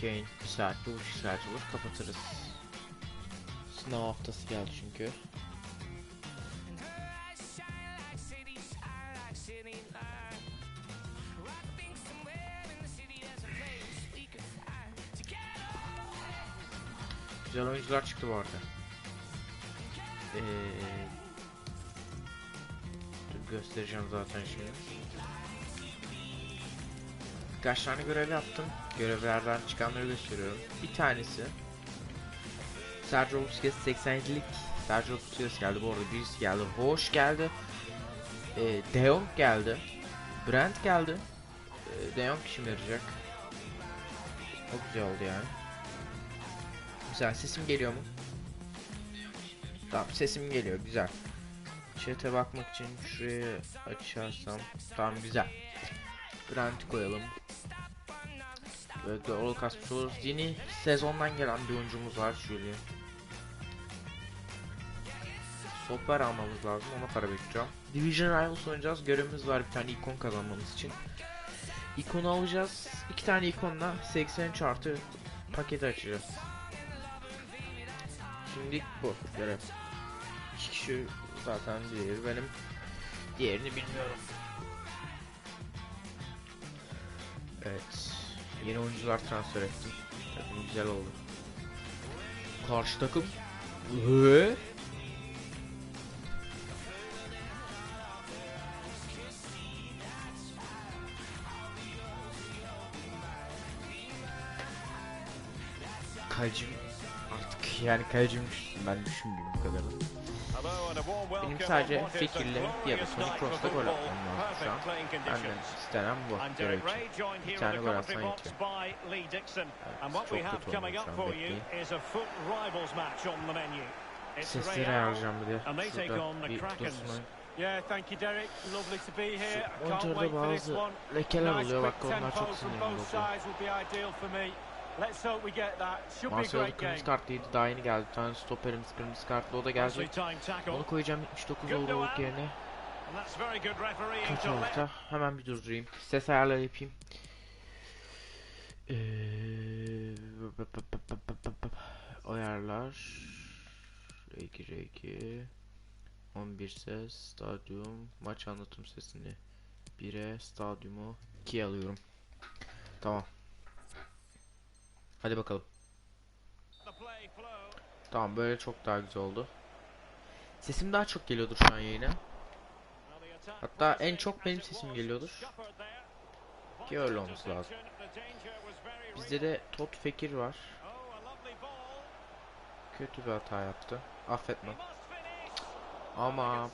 Kane bir saat, bir buçuk saat olur kapatırız. Sınav haftası geldi çünkü. Güzel oyuncular çıktı bu arada. Ee, dur göstereceğim zaten şimdi. Birkaç tane görev yaptım. Görevlerden çıkanları gösteriyorum. Bir tanesi Sergio Busquets 87'lik Sergio Busquets geldi bu arada birisi geldi. Hoş geldi. Ee, De Jong geldi. Brent geldi. Ee, De Jong işime yarayacak. Çok güzel oldu yani. Güzel sesim geliyor mu? Tamam sesim geliyor güzel. Chat'e bakmak için şuraya açarsam tamam güzel. Brent koyalım. Rol kasmış oluruz. Yeni sezondan gelen bir oyuncumuz var şöyle. Stoper almamız lazım ona para bekleyeceğim. Division Rivals oynayacağız. Görevimiz var bir tane ikon kazanmamız için. İkonu alacağız. iki tane ikonla 83 artı paketi açacağız. Şimdilik bu görev. İki kişi zaten diğeri benim. Diğerini bilmiyorum. Evet. Yeni oyuncular transfer ettim. Takım güzel oldu. Karşı takım. Hı? Kalecim artık yani kalecim ben düşünmüyorum bu kadarını. Benim sadece Fekir'le ya da Tony Kroos'ta gol atmam lazım şu an. Benden istenen bu görev için. Bir tane gol atsan yetiyor. And what we have coming up for you is a foot rivals match on the menu. It's Sesleri Real ayarlayacağım bir de. and they take Şurada on the bir Krakens. dursun. Yeah, thank you, Derek. Lovely to be here. I can't Monitörde wait for this bazı one. lekeler Nice oluyor bak quick onlar tempo çok from sinirli both oluyor. sides will be ideal for me. Let's hope we get that. Should be a Marcelo kırmızı kartlıydı daha yeni geldi. Bir tane stoperimiz kırmızı kartlı o da gelecek. Onu koyacağım 79 overall'luk yerine. Kaç orta? Hemen bir durdurayım. Ses ayarları yapayım. Ee, ayarlar. R2 R2 11 ses stadyum maç anlatım sesini 1'e stadyumu 2'ye alıyorum. Tamam. Hadi bakalım. Tamam böyle çok daha güzel oldu. Sesim daha çok geliyordur şu an yayına. Hatta en çok benim sesim geliyordur. Ki öyle olması lazım. Bizde de Tot Fekir var. Kötü bir hata yaptı. Affetme. Ama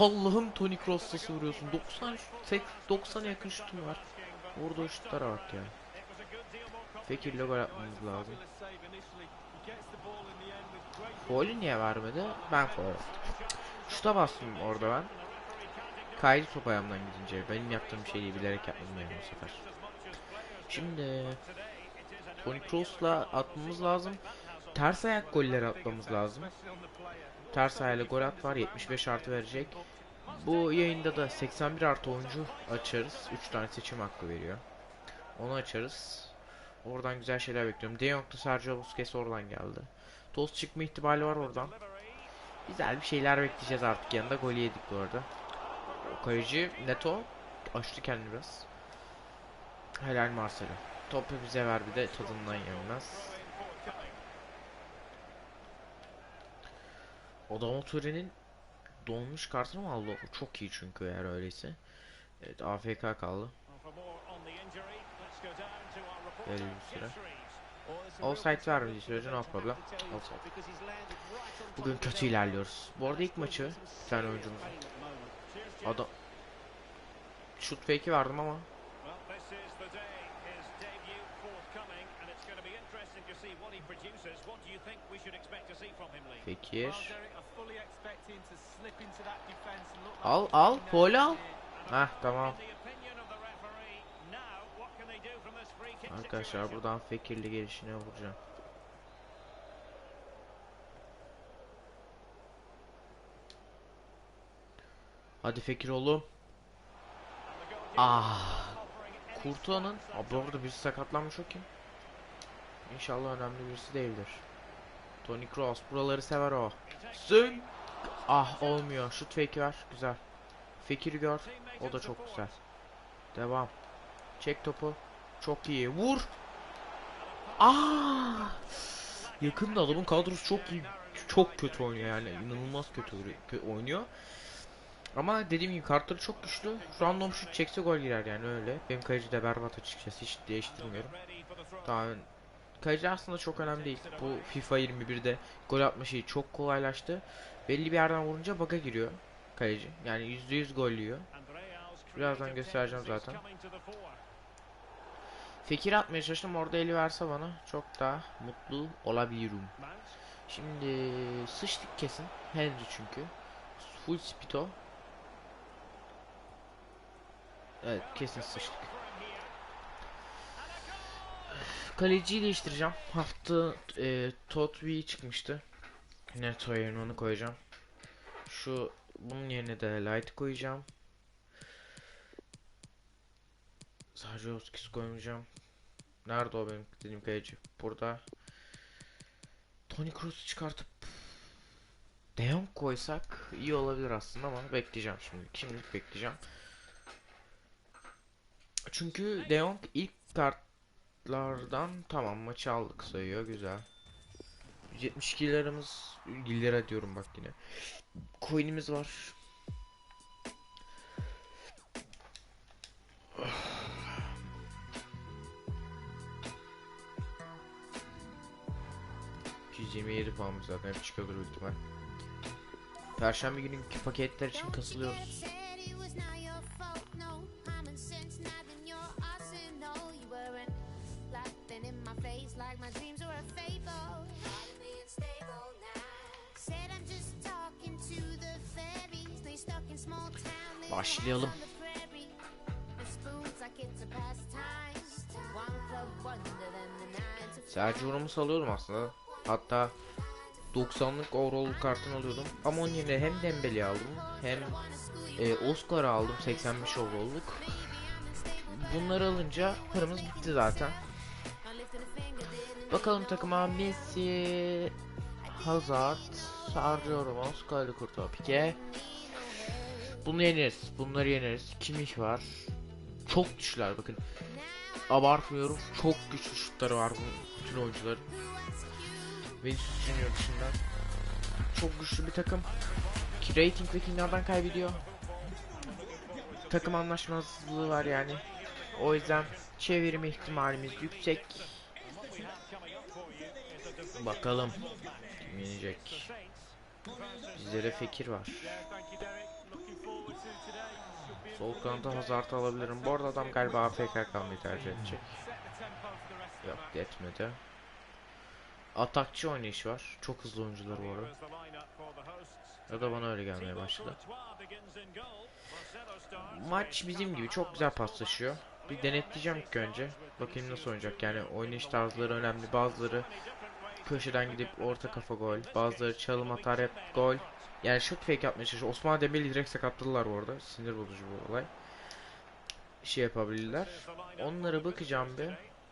Allah'ım Toni Kroos'ta vuruyorsun. 90 sek- 90 yakın şutum var. Orada şutlara bak ya. Fekir'le gol atmamız lazım. Faulü niye vermedi? Ben faul yaptım. Şuta bastım orada ben. Kaydı top ayağımdan gidince. Benim yaptığım şeyi bilerek yapmadım yani bu sefer. Şimdi Toni Kroos'la atmamız lazım. Ters ayak golleri atmamız lazım. Ters ayağıyla gol at var 75 artı verecek. Bu yayında da 81 artı oyuncu açarız. 3 tane seçim hakkı veriyor. Onu açarız. Oradan güzel şeyler bekliyorum. De Jong'da Sergio Busquets oradan geldi. Toz çıkma ihtimali var oradan. Güzel bir şeyler bekleyeceğiz artık yanında. Golü yedik bu arada. Kaleci Neto açtı kendini biraz. Helal Marcelo. Topu bize ver bir de tadından yenmez. Odamo Ture'nin donmuş kartını mı aldı? Çok iyi çünkü eğer öyleyse. Evet AFK kaldı. Belli bir süre. Offside vermediği sürece no problem. Offside. Bugün kötü ilerliyoruz. Bu arada ilk maçı bir tane oyuncumuz. Adam şut fake'i verdim ama can they do from this free kick Arkadaşlar buradan Fekir'li gelişine vuracağım. Hadi Fekir oğlum. Ah. Kurtuğa'nın Abi orada birisi sakatlanmış o kim? İnşallah önemli birisi değildir. Tony Kroos buraları sever o. Sün. Ah olmuyor. Şut fake ver. Güzel. Fekir gör. O da çok güzel. Devam. Çek topu. Çok iyi. Vur. Ah. Yakında adamın kadrosu çok iyi. Çok kötü oynuyor yani. inanılmaz kötü kö- oynuyor. Ama dediğim gibi kartları çok güçlü. Random şut çekse gol girer yani öyle. Benim kaleci de berbat açıkçası hiç değiştirmiyorum. Daha kaleci aslında çok önemli değil. Bu FIFA 21'de gol atma şeyi çok kolaylaştı. Belli bir yerden vurunca bug'a giriyor kaleci. Yani %100 gol yiyor. Birazdan göstereceğim zaten. Fikir atmaya çalıştım orada eli verse bana çok daha mutlu olabilirim. Şimdi sıçtık kesin. Henry çünkü. Full spito. Evet kesin sıçtık. Kaleciyi değiştireceğim. Hafta e, Totvi çıkmıştı. Neto yerine onu koyacağım. Şu bunun yerine de Light koyacağım. Sadece Oskis koymayacağım. Nerede o benim dediğim kaleci? Burada. Tony Kroos'u çıkartıp De Jong koysak iyi olabilir aslında ama bekleyeceğim şimdi. Şimdilik bekleyeceğim. Çünkü De Jong ilk kartlardan tamam maçı aldık sayıyor güzel. 172 liramız lira diyorum bak yine. Coin'imiz var. %27 puanımız zaten hep çıkıyordur ihtimal. Perşembe gününkü paketler için kasılıyoruz. Başlayalım. Sergio Ramos'u salıyordum aslında. Hatta 90'lık overall kartını alıyordum. Ama onun yerine hem Dembele'yi aldım hem e, Oscar'ı aldım 85 overall'luk. Bunları alınca paramız bitti zaten. Bakalım takıma Messi, Hazard, Sergio Ramos, Kyle Pique. Bunu yeneriz. Bunları yeneriz. Kimih var. Çok güçlüler bakın. Abartmıyorum. Çok güçlü şutları var bu bütün oyuncuların. Vinicius Junior dışında. Çok güçlü bir takım. Ki rating ve kimyadan kaybediyor. Takım anlaşmazlığı var yani. O yüzden çevirme ihtimalimiz yüksek. Bakalım kim yenecek. Bizde de Fekir var. Sol kanata Hazard'ı alabilirim. Bu arada adam galiba AFK kalmayı tercih edecek. Yok etmedi. Atakçı oynayış var. Çok hızlı oyuncular arada. Ya da bana öyle gelmeye başladı. Maç bizim gibi çok güzel paslaşıyor. Bir denetleyeceğim ilk önce. Bakayım nasıl oynayacak. Yani oynayış tarzları önemli. Bazıları köşeden gidip orta kafa gol. Bazıları çalım atar hep gol. Yani şut fake yapmaya çalışıyor. Osman Dembele'yi direkt sakatladılar bu arada. Sinir bozucu bu olay. Şey yapabilirler. Onlara bakacağım bir.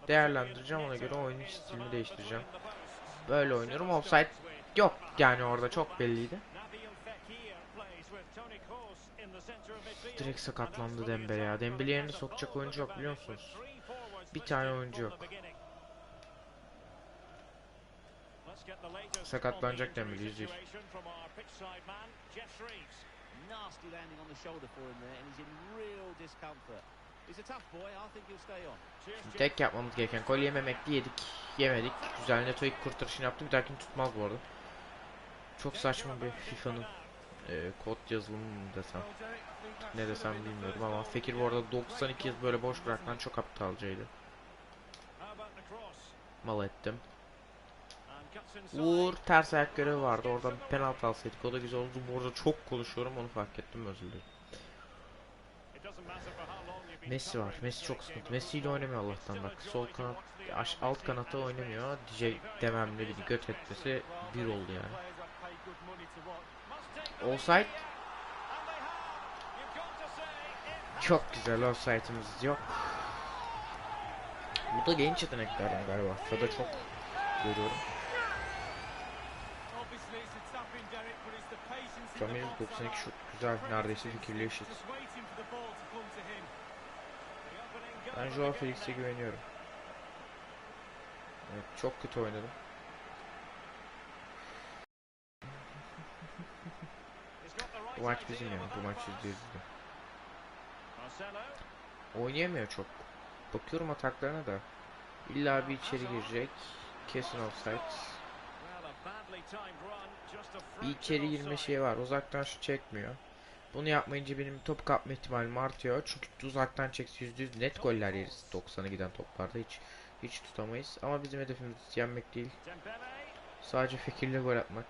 Değerlendireceğim ona göre oyun stilimi değiştireceğim. Böyle oynuyorum. Offside yok yani orada çok belliydi. Direkt sakatlandı Dembele ya. Dembele yerine sokacak oyuncu yok biliyor musunuz? Bir tane oyuncu yok. Sakatlanacak Dembele yüzde yüz. Nasty landing on the shoulder for him there, and he's in real discomfort. He's a tough boy. I think he'll stay on. Şimdi tek yapmamız gereken gol yememekti yedik. Yemedik. Güzel Neto ilk kurtarışını yaptı. Bir dahakini tutmaz bu arada. Çok saçma bir FIFA'nın e, kod yazılımı mı desem. Ne desem bilmiyorum ama Fekir bu arada 92 yıl böyle boş bırakman çok aptalcaydı. Mal ettim. Uğur ters ayak görevi vardı. Orada bir penaltı alsaydık o da güzel oldu. Bu arada çok konuşuyorum onu fark ettim özür dilerim. Messi var. Messi çok sıkıntı. Messi ile oynamıyor Allah'tan bak. Sol kanat, aş, alt kanatta oynamıyor. Diyecek dememle bir göt etmesi bir oldu yani. Offside. Çok güzel offside'ımız yok. Bu da genç yeteneklerden galiba. FIFA'da çok görüyorum. Obviously it's a tap in, Derek, but it's the patience in Şu an the benim ball 92 to şut güzel. Neredeyse fikirli eşit. Just waiting for the ball to come to him. Ben Joao Felix'e güveniyorum. Evet, çok kötü oynadım. Bu maç bizim yani. Bu maç %100 bizim. Oynayamıyor çok. Bakıyorum ataklarına da. İlla bir içeri girecek. Kesin offside. Bir içeri girme şeyi var. Uzaktan şu çekmiyor. Bunu yapmayınca benim top kapma ihtimalim artıyor. Çünkü uzaktan çekse %100 net goller yeriz. 90'a giden toplarda hiç hiç tutamayız. Ama bizim hedefimiz yenmek değil. Sadece fikirle gol atmak.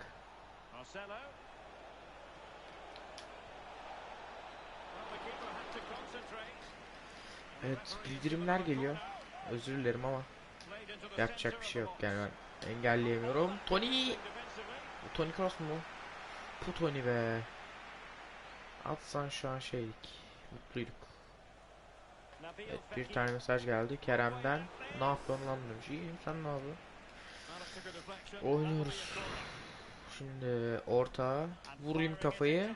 Evet bildirimler geliyor. Özür dilerim ama yapacak bir şey yok yani ben engelleyemiyorum. Tony! Bu Tony Kroos mu? Bu Tony be. Atsan şu an şeydik. Mutluyduk. Evet bir tane mesaj geldi Kerem'den. Ne yapıyorsun lan demiş. İyiyim sen ne yapıyorsun? Oynuyoruz. Şimdi orta vurayım kafayı.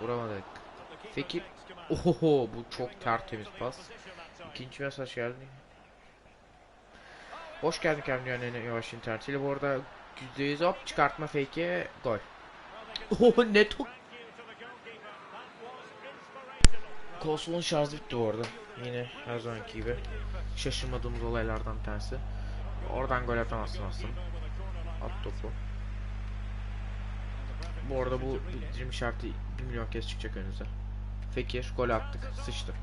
Vuramadık. Fekir. Oho bu çok tertemiz pas. İkinci mesaj geldi. Hoş geldin Kerem dünyanın yavaş internetiyle. Bu arada %100 hop çıkartma fake'e gol. Oho ne top. Konsolun şarjı bitti bu arada. Yine her zamanki gibi. Şaşırmadığımız olaylardan tanesi. Oradan gol atamazsın aslında. At topu. Bu arada bu bildirim şartı 1 milyon kez çıkacak önünüze. Fekir gol attık. Sıçtı.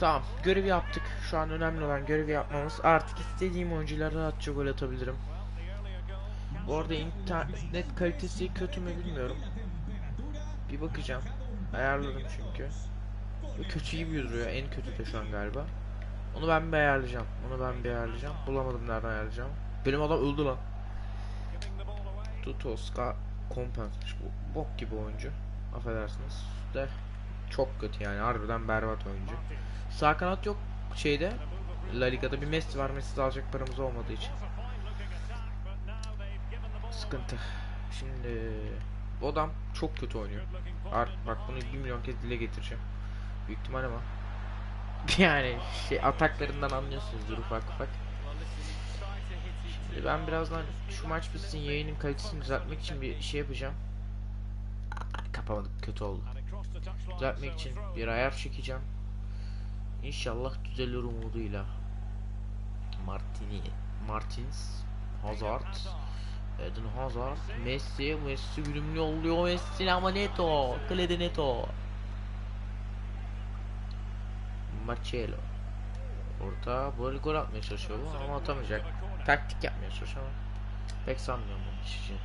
Tamam görevi yaptık. Şu an önemli olan görevi yapmamız. Artık istediğim oyunculara rahatça gol atabilirim. Bu arada internet kalitesi kötü mü bilmiyorum. Bir bakacağım. Ayarladım çünkü. Kötü gibi duruyor. En kötü de şu an galiba. Onu ben bir ayarlayacağım. Onu ben bir ayarlayacağım. Bulamadım nereden ayarlayacağım. Benim adam öldü lan. Tutoska kompensmiş. Bu bok gibi oyuncu. Affedersiniz. De çok kötü yani. Harbiden berbat oyuncu. Sağ kanat yok şeyde. La Liga'da bir Messi var. Messi alacak paramız olmadığı için. Sıkıntı. Şimdi bu adam çok kötü oynuyor. Ar bak bunu 1 milyon kez dile getireceğim. Büyük ihtimal ama. Yani şey ataklarından anlıyorsunuzdur ufak ufak. Şimdi ben birazdan şu maç bitsin yayının kalitesini düzeltmek için bir şey yapacağım. Aa, Kapamadık kötü oldu. Düzeltmek için bir ayar çekeceğim. İnşallah düzelir umuduyla. Martini, Martins, Hazard, Eden Hazard, Messi, Messi gülümlü yolluyor Messi ama Neto, Klede Neto. Marcelo. Orta böyle gol atmaya çalışıyor ama atamayacak. Taktik yapmaya çalışıyor ama pek sanmıyorum bu iş için.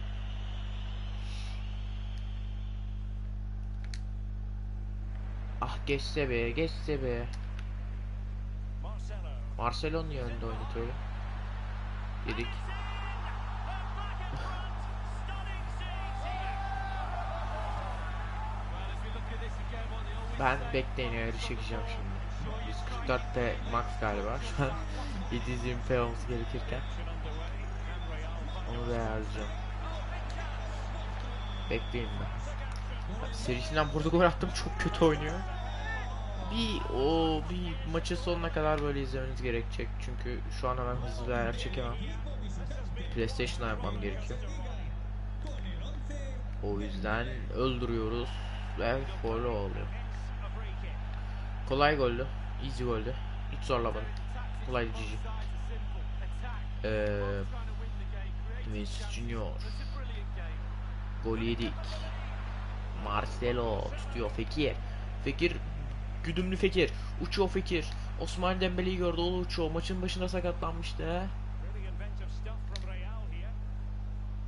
Ah geçse be, geçse be. Marcelo niye önde oynatıyor? Yedik. Ben bekleyin ayarı çekeceğim şimdi. 144'te max galiba şu an 720p olması gerekirken onu da ayarlayacağım. Bekleyin ben. Serisinden burada gol attım çok kötü oynuyor. Bir o bir maçın sonuna kadar böyle izlemeniz gerekecek çünkü şu an hemen hızlı bir ayar çekemem. PlayStation'dan yapmam gerekiyor. O yüzden öldürüyoruz ve gol oluyor. Kolay goldü. Easy goldü. Hiç zorlamadım. Kolay GG. Eee Vinicius Junior. Gol yedik. Marcelo tutuyor Fekir. Fekir güdümlü Fekir. Uçuyor Fekir. Osman Dembele'yi gördü o uçuyor. Maçın başında sakatlanmıştı.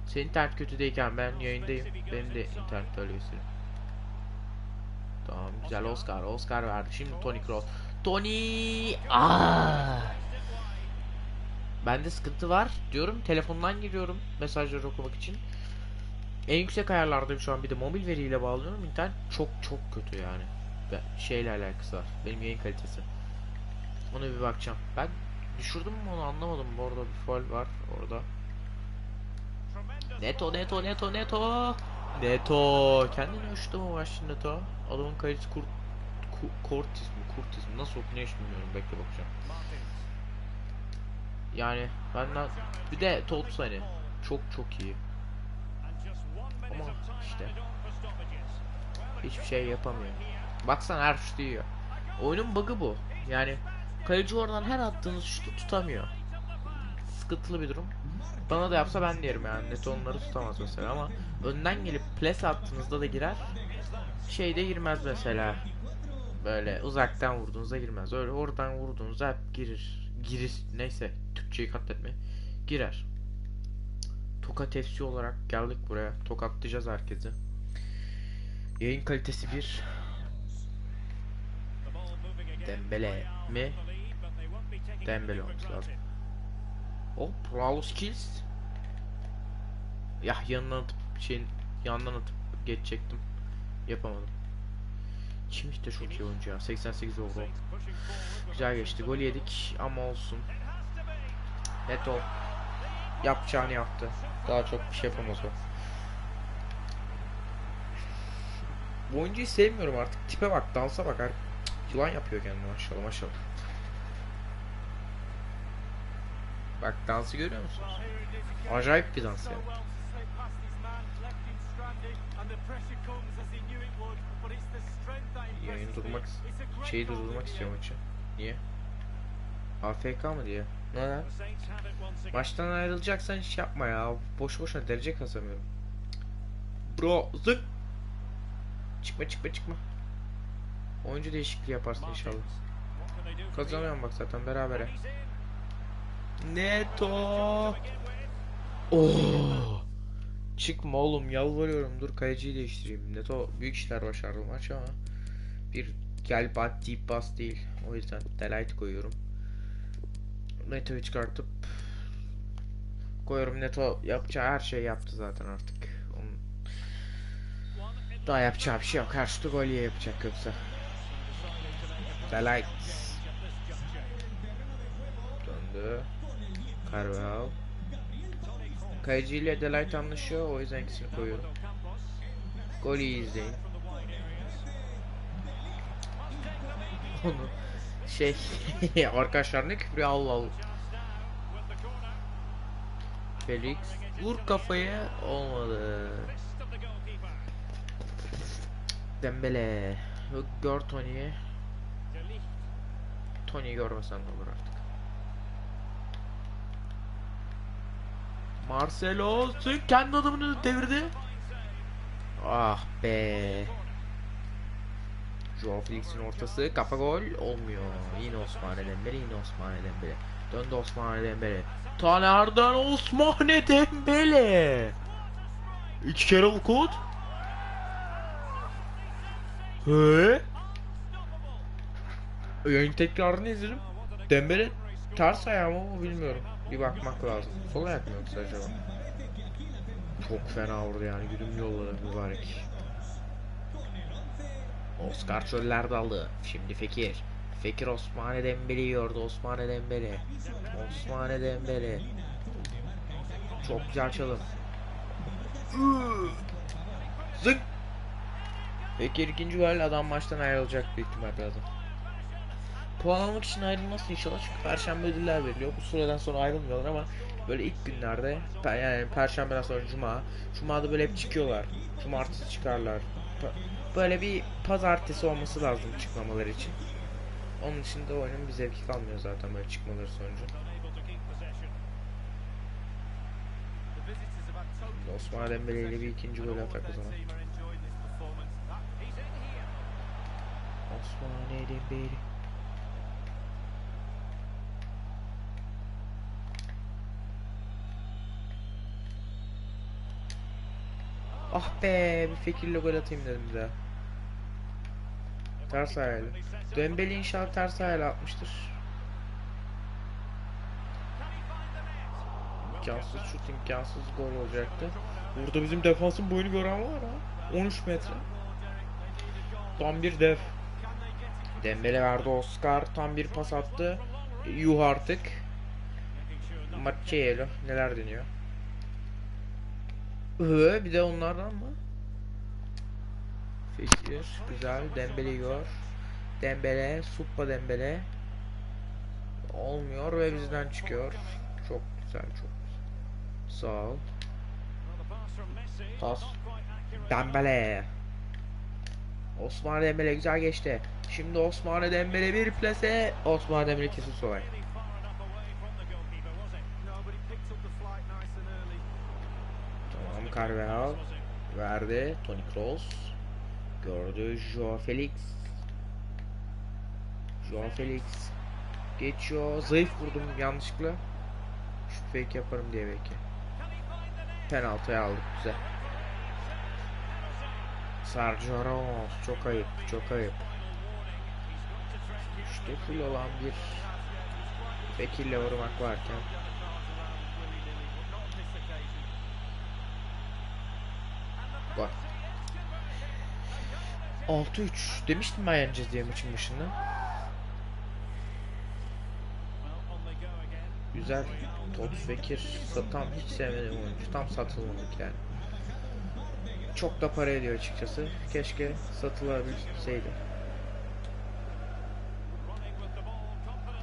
Senin internet kötüdeyken ben yayındayım. Benim de internet öyle gösteriyor. Tamam güzel Oscar. Oscar verdi. Şimdi Tony Kroos. Tony! Aa! Bende sıkıntı var diyorum. Telefondan giriyorum mesajları okumak için. En yüksek ayarlardayım şu an bir de mobil veriyle bağlıyorum. İnternet çok çok kötü yani. Şeyle alakası var. Benim yayın kalitesi. Ona bir bakacağım. Ben düşürdüm mü onu anlamadım. Bu arada bir faul var orada. Neto neto neto neto. Neto. Kendini uçtu mu başlı Neto? Adamın kalecisi Kurt Ku- Kurtis mi? Kurtis mi? Nasıl okunuyor hiç bilmiyorum. Bekle bakacağım. Yani benden bir de Tots hani çok çok iyi. Ama işte hiçbir şey yapamıyor. Baksana her şutu yiyor. Oyunun bug'ı bu. Yani kaleci oradan her attığınız şutu tutamıyor. Sıkıntılı bir durum. Bana da yapsa ben derim yani. Net onları tutamaz mesela ama önden gelip ples attığınızda da girer. Şeyde girmez mesela. Böyle uzaktan vurduğunuzda girmez. Öyle oradan vurduğunuzda hep girir. Girir. Neyse. Türkçeyi katletme. Girer. Tokat FC olarak geldik buraya. Tokatlayacağız herkesi. Yayın kalitesi bir. Dembele mi? Dembele olması lazım. O Bravo Skills. Ya yanından atıp şeyin yandan atıp geçecektim. Yapamadım. Kim de çok iyi oyuncu ya. 88 overall. Güzel geçti. Gol yedik ama olsun. Neto yapacağını yaptı. Daha çok bir şey yapamaz o. Bu oyuncuyu sevmiyorum artık. Tipe bak, dansa bak. Her... Yılan yapıyor kendini maşallah maşallah. Bak dansı görüyor musunuz? Acayip bir dans yani. Yayını durmak şeyi durdurmak istiyor maçı. Niye? AFK mı diye? Neden? Maçtan ayrılacaksan hiç yapma ya. Boş boşuna derece kazanıyorum. Bro zık. Çıkma çıkma çıkma. Oyuncu değişikliği yaparsın inşallah. Kazanıyorum bak zaten berabere. Neto. Oo. Çıkma oğlum yalvarıyorum. Dur kaleciyi değiştireyim. Neto büyük işler başardı maç ama bir gel bat deep bas değil. O yüzden delight koyuyorum. Neto'yu çıkartıp koyuyorum. Neto yapacağı her şeyi yaptı zaten artık. Onun daha yapacağı bir şey yok. Her şutu gol yapacak yoksa. Delight. Döndü. Carvajal. Kayıcı ile Delight anlaşıyor. O yüzden ikisini koyuyorum. Golü izleyin. Onu şey arkadaşlar ne küfür Allah Allah. Felix vur kafaya olmadı. Dembele gör Tony'yi. Tony'yi görmesen de olur artık. Marcelo Sük kendi adamını devirdi. Ah be. Joao Felix'in ortası kafa gol olmuyor. Yine Osmane Dembele yine Osmane Dembele. Döndü Osmane Dembele. Taner'den Osmane Dembele. İki kere vukut. He? Yayın tekrarını izledim. Dembele ters ayağı mı bilmiyorum. Bir bakmak lazım. Sol ayak mı yoksa acaba? Çok fena vurdu yani. Güdüm yolladı mübarek. Oscar çöller daldı. Şimdi Fekir. Fekir Osmane Dembele'yi gördü. Osmane Dembele. Osmane Dembele. Çok güzel çalım. Zık. Fekir ikinci gol adam maçtan ayrılacak büyük ihtimal birazdan. Puan almak için ayrılmaz inşallah çünkü perşembe ödüller veriliyor. Bu süreden sonra ayrılmıyorlar ama böyle ilk günlerde yani perşembeden sonra cuma, cumada böyle hep çıkıyorlar. Cumartesi çıkarlar. Böyle bir pazartesi olması lazım çıkmamaları için. Onun dışında oyunun bir zevki kalmıyor zaten böyle çıkmaları sonucu. Osman Dembele ile bir ikinci gol atak o zaman. Osman Dembele. Ah be bir fikirle gol atayım dedim daha. Ters ayağıyla. Dembele inşallah ters ayağıyla atmıştır. imkansız şut imkansız gol olacaktı. Burada bizim defansın boyunu gören var ha. 13 metre. Tam bir dev. Dembele verdi Oscar. Tam bir pas attı. Yuh artık. Marcelo neler deniyor? Hı, bir de onlardan mı? Fikir güzel. Dembele gör. Dembele, Suppa Dembele. Olmuyor ve bizden çıkıyor. Çok güzel, çok. Sağ ol. Pas. Dembele. Osman Dembele güzel geçti. Şimdi Osman Dembele bir plase. Osman Dembele kesin solay. Carvajal verdi. Toni Kroos gördü. Joao Felix. Joao Felix geçiyor. Zayıf vurdum yanlışlıkla. Şut fake yaparım diye belki. Penaltıyı aldık güzel. Sergio Ramos çok ayıp, çok ayıp. İşte full olan bir vekille vurmak varken Bak. 6-3 demiştim ben yeneceğiz diye maçın başında. Güzel. Tops Bekir tam hiç sevmediğim oyuncu. Tam satılmalık yani. Çok da para ediyor açıkçası. Keşke satılabilseydi.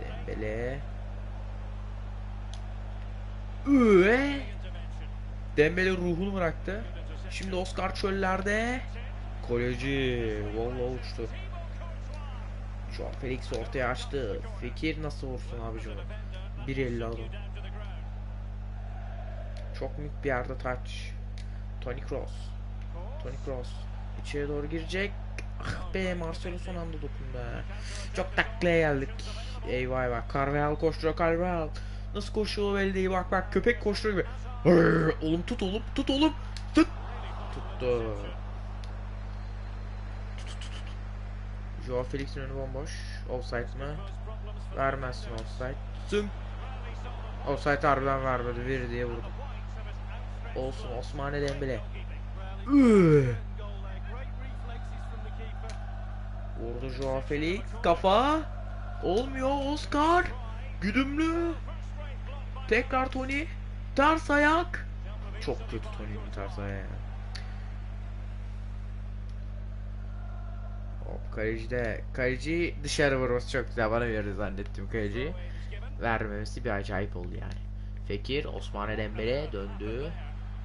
Dembele. Üe. Dembele ruhunu bıraktı. Şimdi Oscar çöllerde. Koleci. Vallahi uçtu. Şu an Felix ortaya açtı. Fikir nasıl vursun abicim? 1.50 adam. Çok büyük bir yerde touch. Tony Cross. Tony Cross. İçeri doğru girecek. Ah be Marcelo son anda dokundu. Çok taklaya geldik. Eyvah eyvah. Carvajal koşturuyor Carvajal. Nasıl koşuyor belli değil. Bak bak köpek koşturuyor gibi. Hırr, oğlum tut oğlum tut oğlum. Tut. Tuttu. Tut, tut, tut, tut. Joao Felix'in önü bomboş. Offside mı? Vermezsin offside. Zınk. Offside harbiden vermedi. Bir diye vurdu. Olsun Osmane Dembele. Vurdu Joao Felix. Kafa. Olmuyor Oscar. Güdümlü. Tekrar Tony. Ters ayak. Çok kötü Tony'nin ters ayağı. Ya. Hop kalecide. Kaleci dışarı vurması çok güzel. Bana verir zannettim kaleciyi. Vermemesi bir acayip oldu yani. Fekir, Osmane Dembele döndü.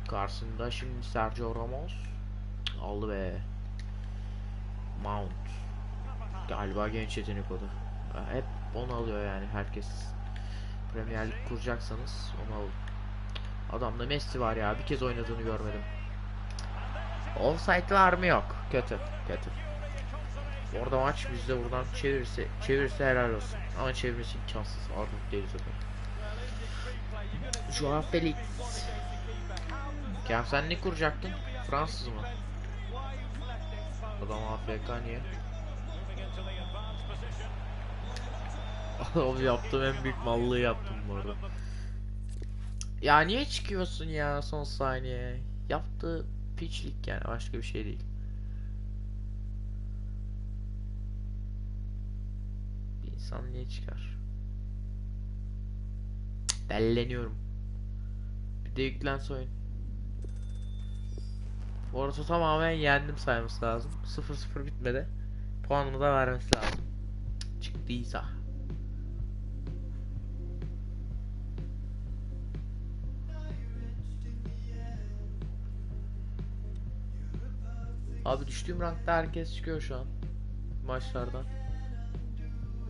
Karşısında şimdi Sergio Ramos. Aldı be. Mount. Galiba genç yetenek o da. Ha, Hep onu alıyor yani herkes. Premier Lig kuracaksanız onu alın. Adamda Messi var ya bir kez oynadığını görmedim. Offside var mı yok. Kötü. Kötü. Orada maç bizde buradan çevirirse çevirirse helal olsun. Ama çevirmesi imkansız. Arnold değil zaten. Joao Felix. Kerem sen ne kuracaktın? Fransız mı? Adam AFK niye? Oğlum yaptığım en büyük mallığı yaptım bu arada. Ya niye çıkıyorsun ya son saniye? Yaptığı piçlik yani başka bir şey değil. Niye çıkar? Cık, Delleniyorum. Bir de yüklense oyun. Arada tamamen yendim sayması lazım. 0-0 bitmedi. Puanımı da vermesi lazım. Çıktıysa. Abi düştüğüm rankta herkes çıkıyor şu an. Maçlardan.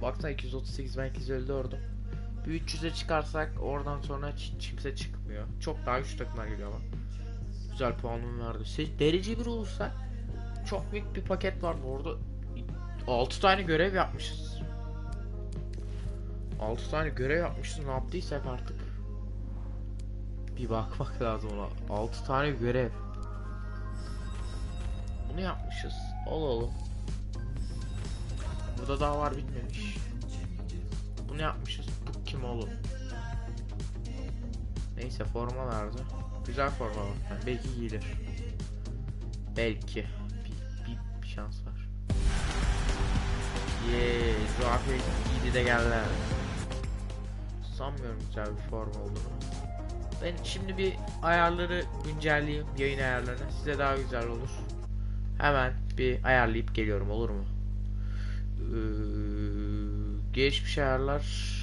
Baksana 238 ben 254'üm. Bir 300'e çıkarsak oradan sonra kimse çıkmıyor. Çok daha güçlü takımlar geliyor ama. Güzel puanım verdi. Se- Derece bir olursak çok büyük bir paket var bu arada. 6 tane görev yapmışız. 6 tane görev yapmışız ne yaptıysak artık. Bir bakmak lazım ona. 6 tane görev. Bunu yapmışız. Ol oğlum. Burada daha var bitmemiş. Bunu yapmışız. Bu kim oğlum? Neyse forma vardı. Güzel forma var. Yani belki giyilir. Belki. Bir, bir, bir şans var. Yeee. Felix giydi de geldi. Sanmıyorum güzel bir forma olduğunu. Ben şimdi bir ayarları güncelleyeyim. Yayın ayarlarını. Size daha güzel olur. Hemen bir ayarlayıp geliyorum olur mu? Ee, geçmiş ayarlar